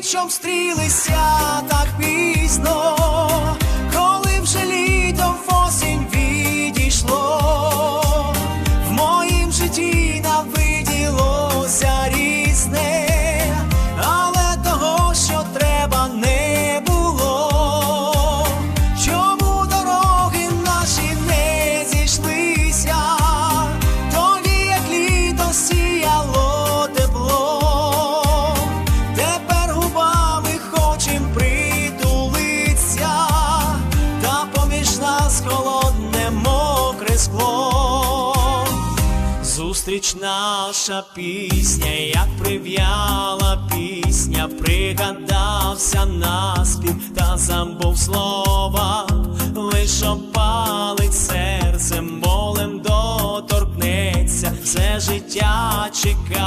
чом стрілися Зустріч наша пісня, як прив'яла пісня, пригадався наспів та забув слова, лиш опалить серцем, болем доторкнеться, все життя чекаю,